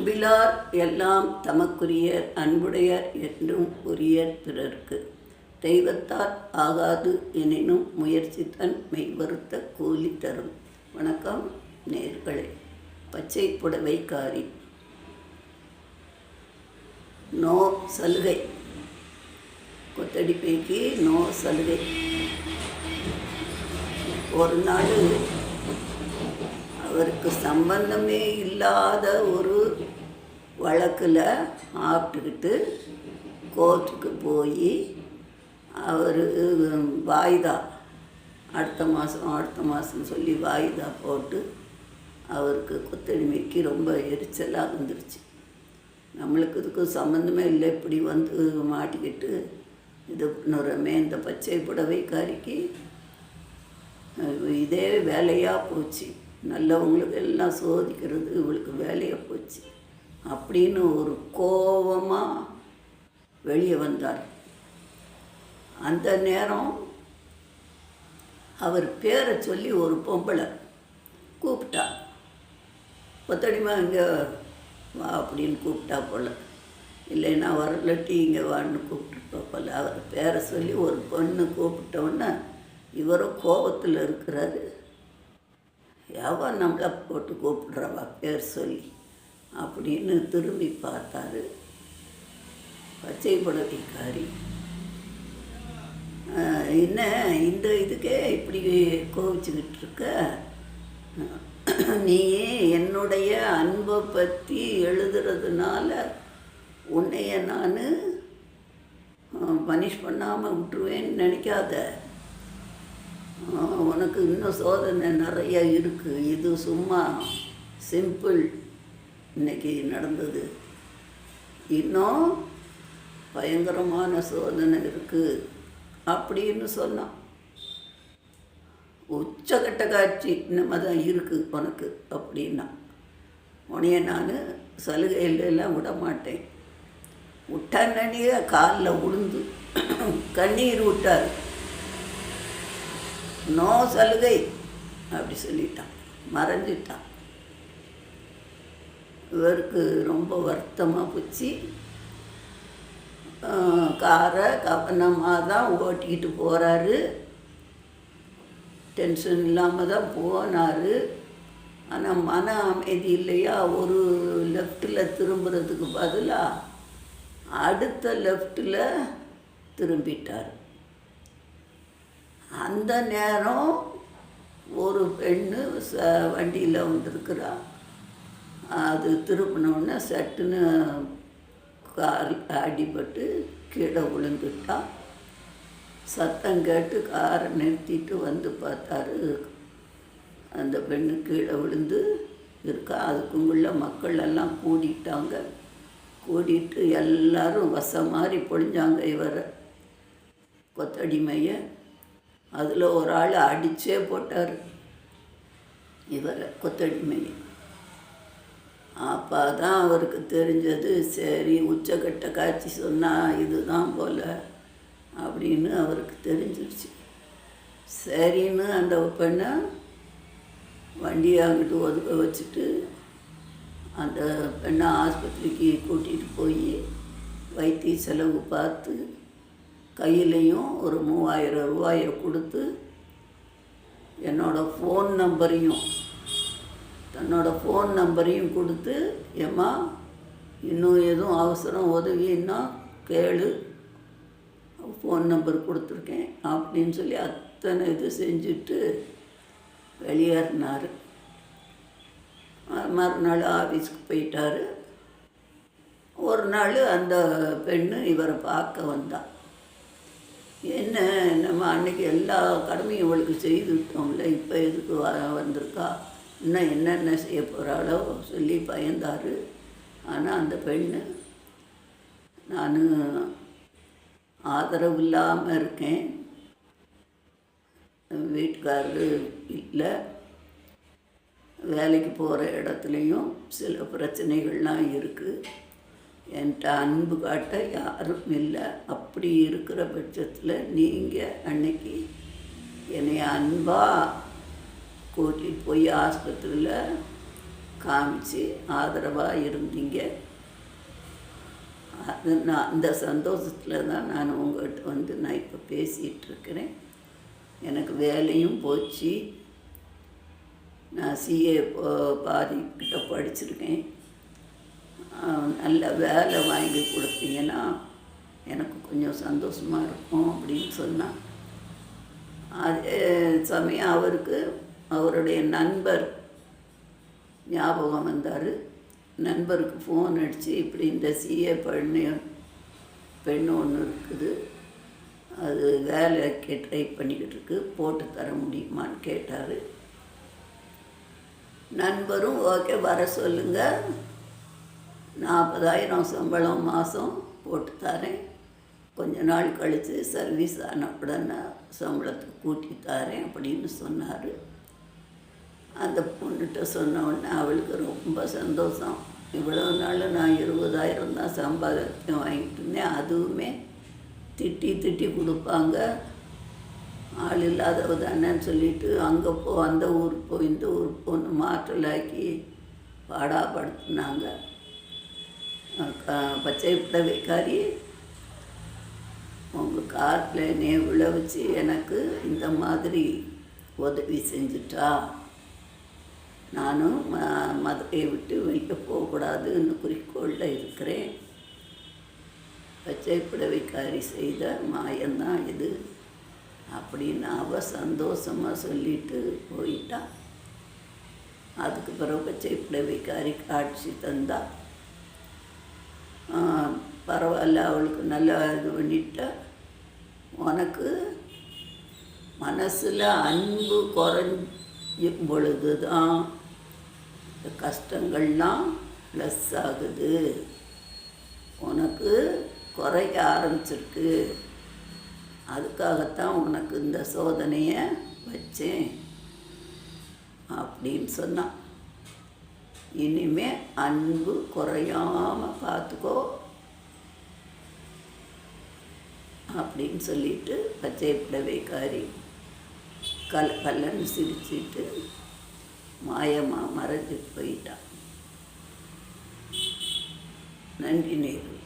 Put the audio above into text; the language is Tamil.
அன்பிலார் எல்லாம் தமக்குரியர் அன்புடையர் என்றும் உரியர் பிறர்க்கு. தெய்வத்தால் ஆகாது எனினும் முயற்சி தன் மெய்வருத்த கூலி தரும். வணக்கம் நேர்களே. பச்சை புடவைக்காரி நோ சலுகை. கொத்தடிப்பைக்கு நோ சலுகை. ஒரு நாள் அவருக்கு சம்பந்தமே இல்லாத ஒரு வழக்கில் ஆப்பிட்டுக்கிட்டு கோர்ட்டுக்கு போய் அவர் வாய்தா அடுத்த மாதம் அடுத்த மாதம் சொல்லி வாய்தா போட்டு அவருக்கு கொத்தடிமைக்கு ரொம்ப எரிச்சலாக வந்துருச்சு. நம்மளுக்கு இதுக்கும் சம்மந்தமே இல்லை. இப்படி வந்து மாட்டிக்கிட்டு இது பண்ணுறமே இந்த பச்சை புடவைக்காரிக்கு இதே வேலையாக போச்சு. நல்லவங்களுக்கு எல்லாம் சோதிக்கிறது இவளுக்கு வேலையாக போச்சு. அப்படின்னு ஒரு கோபமாக வெளியே வந்தார். அந்த நேரம் அவர் பேரை சொல்லி ஒரு பொம்பளை கூப்பிட்டா. கொத்தடிமா இங்கே வா அப்படின்னு கூப்பிட்டா போல். இல்லைன்னா வரலட்டி இங்கே வான்னு கூப்பிட்டுருப்பா போல். அவர் பேரை சொல்லி ஒரு பொண்ணு கூப்பிட்டோன்னே இவரும் கோபத்தில் இருக்கிறாரு. எவன் நம்மளை போட்டு கூப்பிடுறவா? பேர் சொல்லி. அப்படின்னு திரும்பி பார்த்தாரு. பச்சை புடவைக்காரி என்ன இந்த இதுக்கே இப்படி கோவிச்சுக்கிட்டு இருக்க? நீ என்னுடைய அன்பை பற்றி எழுதுறதுனால உன்னைய நான் பனிஷ் பண்ணாமல் விட்டுருவேன்னு நினைக்காத. உனக்கு இன்னும் சோதனை நிறைய இருக்குது இது சும்மா சிம்பிள் இன்னைக்கு நடந்தது. இன்னும் பயங்கரமான சோதனை இருக்குது அப்படின்னு சொன்னான் உச்சகட்ட காட்சி நம்ம தான் இருக்குது உனக்கு அப்படின்னா. உனைய நான் சலுகையிலெல்லாம் விட மாட்டேன் விட்டானே காலில் உளுந்து கண்ணீர் விட்டார் நோ சலுகை. அப்படி சொல்லிட்டான். மறைஞ்சிட்டான். இவருக்கு ரொம்ப வருத்தமாக போச்சு. காரை கவனமாக தான் ஓட்டிக்கிட்டு போகிறாரு டென்ஷன் இல்லாமல் தான் போனார். ஆனால் மன அமைதி இல்லையா? ஒரு லெஃப்டில் திரும்புறதுக்கு பதிலாக அடுத்த லெஃப்டில் திரும்பிட்டார். அந்த நேரம் ஒரு பெண்ணு ச வண்டியில் வந்திருக்கிறா. அது திருப்பினோடனே சட்டுன்னு கார் அடிபட்டு கீழே விழுந்துட்டா. சத்தம் கேட்டு காரை நிறுத்திட்டு வந்து பார்த்தாரு. அந்த பெண்ணு கீழே விழுந்து இருக்கா. அதுக்குள்ள மக்கள் எல்லாம் கூடிட்டாங்க. கூடிட்டு எல்லாரும் வசம் மாதிரி பொழிஞ்சாங்க இவரை. கொத்தடிமையை அதில் ஒரு ஆள் அடித்தே போட்டார். இவரை கொத்தடிமையை அப்போ தான் அவருக்கு தெரிஞ்சது சரி உச்சக்கட்ட காட்சி சொன்னால் இதுதான் போல் அப்படின்னு அவருக்கு தெரிஞ்சிருச்சு. சரின்னு அந்த பெண்ணை வண்டியை அங்கிட்டு ஒதுக்க வச்சுட்டு அந்த பெண்ணை ஆஸ்பத்திரிக்கு கூட்டிகிட்டு போய் வைத்திய செலவு பார்த்து கையிலையும் ஒரு மூவாயிரம் ரூபாயை கொடுத்து என்னோடய ஃபோன் நம்பரையும் தன்னோட ஃபோன் நம்பரையும் கொடுத்து ஏம்மா இன்னும் எதுவும் அவசரம் உதவின்னா கேளு. ஃபோன் நம்பர் கொடுத்துருக்கேன் அப்படின்னு சொல்லி அத்தனை இது செஞ்சுட்டு வெளியேறினார். மறுநாள் ஆஃபீஸ்க்கு போயிட்டார். ஒரு நாள் அந்த பெண்ணு இவரை பார்க்க வந்தா. என்ன நம்ம அன்னைக்கு எல்லா கடமையும் இவளுக்கு செய்து விட்டோம்ல இப்போ எதுக்கு வ வந்திருக்கா? இன்னும் என்னென்ன செய்ய போகிறாளோ சொல்லி பயந்தார். ஆனால் அந்த பெண்ணு நான் ஆதரவு இல்லாமல் இருக்கேன். வீட்டுக்காரரு இல்லை. வேலைக்கு போகிற இடத்துலையும் சில பிரச்சனைகள்லாம் இருக்குது என்கிட்ட அன்பு காட்ட யாரும் இல்லை. அப்படி இருக்கிற பட்சத்தில் நீங்கள் அன்னைக்கு என்னை அன்பாக கூட்டிகிட்டு போய் ஆஸ்பத்திரியில் காமிச்சு ஆதரவாக இருந்தீங்க. அது நான் அந்த சந்தோஷத்தில் தான் நான் உங்கள்கிட்ட வந்து நான் இப்போ பேசிகிட்டு இருக்கிறேன். எனக்கு வேலையும் போச்சு. நான் சிஏ பாதி கிட்ட படிச்சிருக்கேன். நல்ல வேலை வாங்கி கொடுத்தீங்கன்னா எனக்கு கொஞ்சம் சந்தோஷமாக இருக்கும் அப்படின்னு சொன்னான் அதே சமயம் அவருக்கு அவருடைய நண்பர் ஞாபகம் வந்தார். நண்பருக்கு ஃபோன் அடித்து இப்படி இந்த சிஏ பெண்ணு பெண் ஒன்று இருக்குது. அது வேலைக்கு ட்ரை பண்ணிக்கிட்டு இருக்கு. போட்டு தர முடியுமான்னு கேட்டார். நண்பரும் ஓகே வர சொல்லுங்கள் நாற்பதாயிரம் சம்பளம் மாதம் போட்டு தரேன். கொஞ்ச நாள் கழித்து சர்வீஸ் ஆன உடனே சம்பளத்தை கூட்டி தரேன் அப்படின்னு சொன்னார். அந்த பொண்ணுகிட்ட சொன்ன உடனே அவளுக்கு ரொம்ப சந்தோஷம். இவ்வளோ நாள் நான் இருபதாயிரம் தான் சம்பாதத்தையும் வாங்கிட்டு இருந்தேன். அதுவுமே திட்டி திட்டி கொடுப்பாங்க. ஆள் இல்லாதவ தானேன்னு சொல்லிட்டு அங்கே போ அந்த ஊருக்கு போ இந்த ஊர் போன்னு மாற்றலாக்கி பாடாப்படுத்தினாங்க பச்சை புடவைக்காரி உங்கள் காட்டில் என்னைய விழ வச்சு எனக்கு இந்த மாதிரி உதவி செஞ்சுட்டா. நானும் ம மதத்தை விட்டு வெளியே போகக்கூடாதுன்னு குறிக்கோளில் இருக்கிறேன். பச்சை புடவைக்காரி செய்த மாயந்தான் இது அப்படின்னு அவ சந்தோஷமாக சொல்லிட்டு போயிட்டா. அதுக்கு பிறகு பச்சை புடவைக்காரி காட்சி தந்தா. பரவாயில்ல அவளுக்கு நல்லா இது பண்ணிட்டா. உனக்கு மனசில் அன்பு குறைஞ்சும் பொழுது தான் இந்த கஷ்டங்கள்லாம் ப்ளஸ் ஆகுது. உனக்கு குறைய ஆரம்பிச்சிருக்கு. அதுக்காகத்தான் உனக்கு இந்த சோதனையை வச்சேன். அப்படின்னு சொன்னான். இனிமே அன்பு குறையாம பார்த்துக்கோ அப்படின்னு சொல்லிட்டு பச்சை புடவைக்காரி கல் கல்லன்னு சிரிச்சிட்டு மாயமாக மறைஞ்சிட்டு போயிட்டான் நன்றி நேரு.